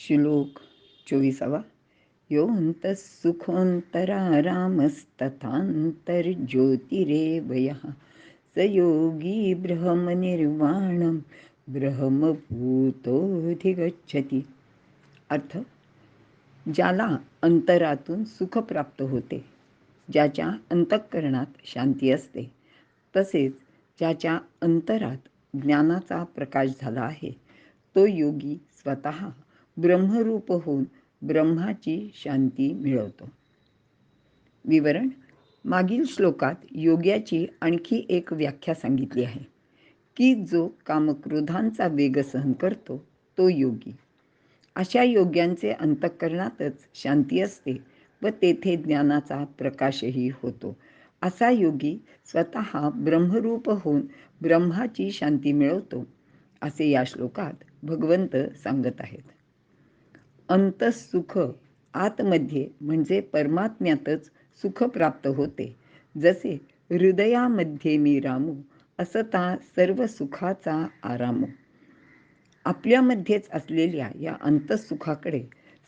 श्लोक चोवीसावा. योऽन्तः सुखोऽन्तरारामस्तथान्तर्ज्योतिरेव यः स योगी ब्रह्मनिर्वाणं ब्रह्मभूतोऽधिगच्छति। अर्थ ज्याला अंतरातून सुख प्राप्त होते ज्याच्या अंतःकरणात शांती असते तसेच ज्याच्या अंतरात ज्ञानाचा प्रकाश झाला आहे तो योगी स्वतः ब्रह्मरूप होऊन ब्रह्माची शांती मिळवतो. विवरण मागील श्लोकात योग्याची आणखी एक व्याख्या सांगितली आहे की जो कामक्रोधांचा वेग सहन करतो तो योगी. अशा योग्यांचे अंतःकरणातच शांती असते व तेथे ज्ञानाचा प्रकाशही होतो. असा योगी स्वतः ब्रह्मरूप होऊन ब्रह्माची शांती मिळवतो असे या श्लोकात भगवंत सांगत आहेत. अंतःसुख आतमध्ये म्हणजे परमात्म्यातच सुख प्राप्त होते. जसे हृदयामध्ये मी रामू असता सर्व सुखाचा आरामो. आपल्यामध्येच असलेल्या या अंतसुखाकडे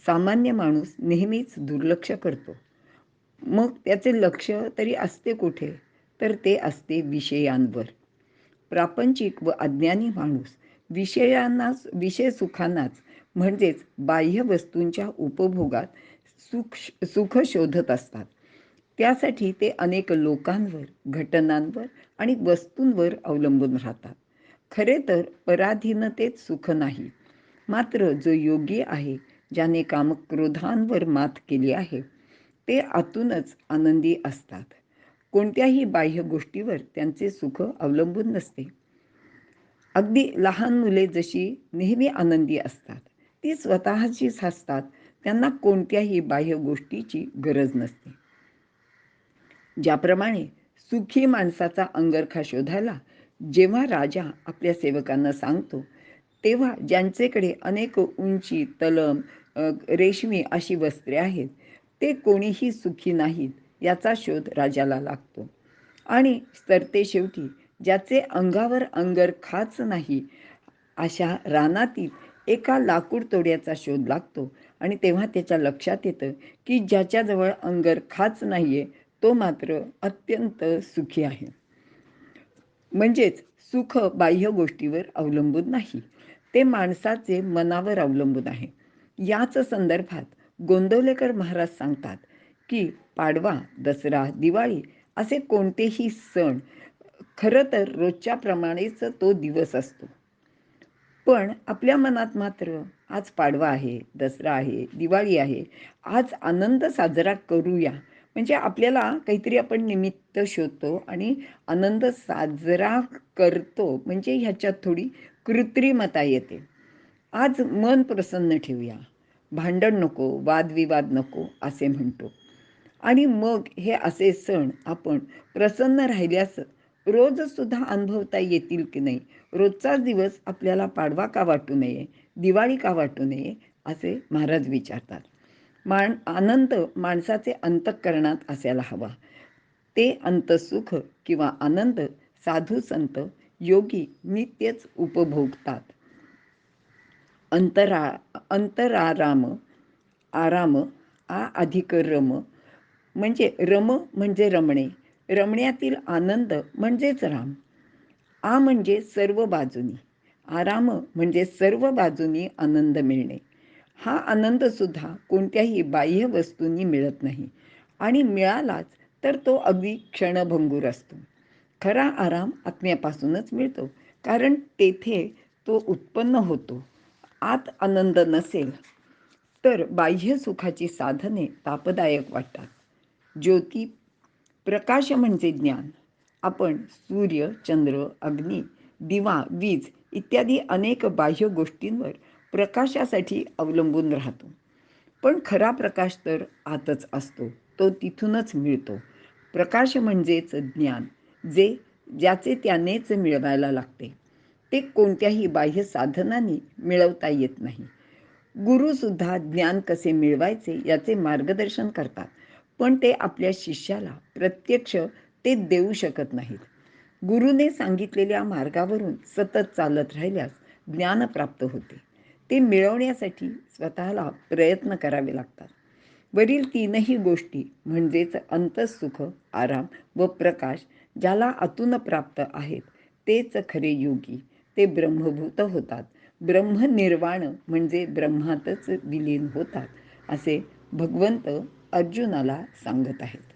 सामान्य माणूस नेहमीच दुर्लक्ष करतो. मग त्याचे लक्ष तरी असते कुठे? तर ते असते विषयांवर. प्रापंचिक व अज्ञानी माणूस विषयांनाच विषय सुखांनाच म्हणजेच बाह्य वस्तूंच्या उपभोगात सुख सुख शोधत असतात. त्यासाठी ते अनेक लोकांवर घटनांवर आणि वस्तूंवर अवलंबून राहतात. खरे तर पराधीनतेत सुख नाही. मात्र जो योगी आहे ज्याने कामक्रोधांवर मात केली आहे ते आतूनच आनंदी असतात. कोणत्याही बाह्य गोष्टीवर त्यांचे सुख अवलंबून नसते. अगदी लहान मुले जशी नेहमी आनंदी असतात ती स्वतःचीच असतात त्यांना कोणत्याही बाह्य गोष्टीची गरज नसते. ज्याप्रमाणे सुखी माणसाचा अंगरखा शोधायला जेव्हा राजा आपल्या सेवकांना सांगतो तेव्हा ज्यांचेकडे अनेक उंची तलम रेशमी अशी वस्त्रे आहेत ते कोणीही सुखी नाहीत याचा शोध राजाला लागतो. आणि सरते शेवटी ज्याचे अंगावर अंगर खाच नाही अशा रानातील एका लाकूड तोड्याचा शोध लागतो. आणि तेव्हा त्याच्या लक्षात येतं की ज्याच्याजवळ अंगर खाच नाहीये तो मात्र अत्यंत सुखी आहे. म्हणजेच सुख बाह्य गोष्टीवर अवलंबून नाही. ते माणसाचे मनावर अवलंबून आहे. याच संदर्भात गोंदवलेकर महाराज सांगतात की पाडवा दसरा दिवाळी असे कोणतेही सण खरं तर रोजच्या प्रमाणेच तो दिवस असतो. पण आपल्या मनात मात्र आज पाडवा आहे दसरा आहे दिवाळी आहे आज आनंद साजरा करूया. म्हणजे आपल्याला काहीतरी आपण निमित्त शोधतो आणि आनंद साजरा करतो. म्हणजे ह्याच्यात थोडी कृत्रिमता येते. आज मन प्रसन्न ठेवूया. भांडण नको वादविवाद नको असे म्हणतो. आणि मग हे असे सण आपण प्रसन्न राहिल्यास रोजसुद्धा अनुभवता येतील की नाही? रोजचाच दिवस आपल्याला पाडवा का वाटू नये? दिवाळी का वाटू नये? असे महाराज विचारतात. मान आनंद माणसाचे अंतःकरणात असायला हवा. ते अंतसुख किंवा आनंद साधू संत योगी नित्यच उपभोगतात. अंतरा अंतराराम आराम आ अधिक रम म्हणजे रम म्हणजे रमणे. रमण्यातील आनंद म्हणजेच राम. आ म्हणजे सर्व बाजूनी. आराम म्हणजे सर्व बाजूनी आनंद मिळणे. हा आनंदसुद्धा कोणत्याही बाह्य वस्तूंनी मिळत नाही. आणि मिळालाच तर तो अगदी क्षणभंगूर असतो. खरा आराम आत्म्यापासूनच मिळतो. कारण तेथे तो उत्पन्न होतो. आत आनंद नसेल तर बाह्य सुखाची साधने तापदायक वाटतात. ज्योती प्रकाश म्हणजे ज्ञान. आपण सूर्य चंद्र अग्नी दिवा वीज इत्यादी अनेक बाह्य गोष्टींवर प्रकाशासाठी अवलंबून राहतो. पण खरा प्रकाश तर आतच असतो तो तिथूनच मिळतो. प्रकाश म्हणजेच ज्ञान जे ज्याचे त्यानेच मिळवायला लागते. ते कोणत्याही बाह्य साधनांनी मिळवता येत नाही. गुरुसुद्धा ज्ञान कसे मिळवायचे याचे मार्गदर्शन करतात. पण ते आपल्या शिष्याला प्रत्यक्ष ते देऊ शकत नाहीत. गुरुने सांगितलेल्या मार्गावरून सतत चालत राहिल्यास ज्ञान प्राप्त होते. ते मिळवण्यासाठी स्वतःला प्रयत्न करावे लागतात. वरील तीनही गोष्टी म्हणजेच अंतसुख आराम व प्रकाश ज्याला आतून प्राप्त आहेत तेच खरे योगी. ते ब्रह्मभूत होतात. ब्रह्मनिर्वाण म्हणजे ब्रह्मातच विलीन होतात असे भगवंत अर्जुनाला सांगत आहेत.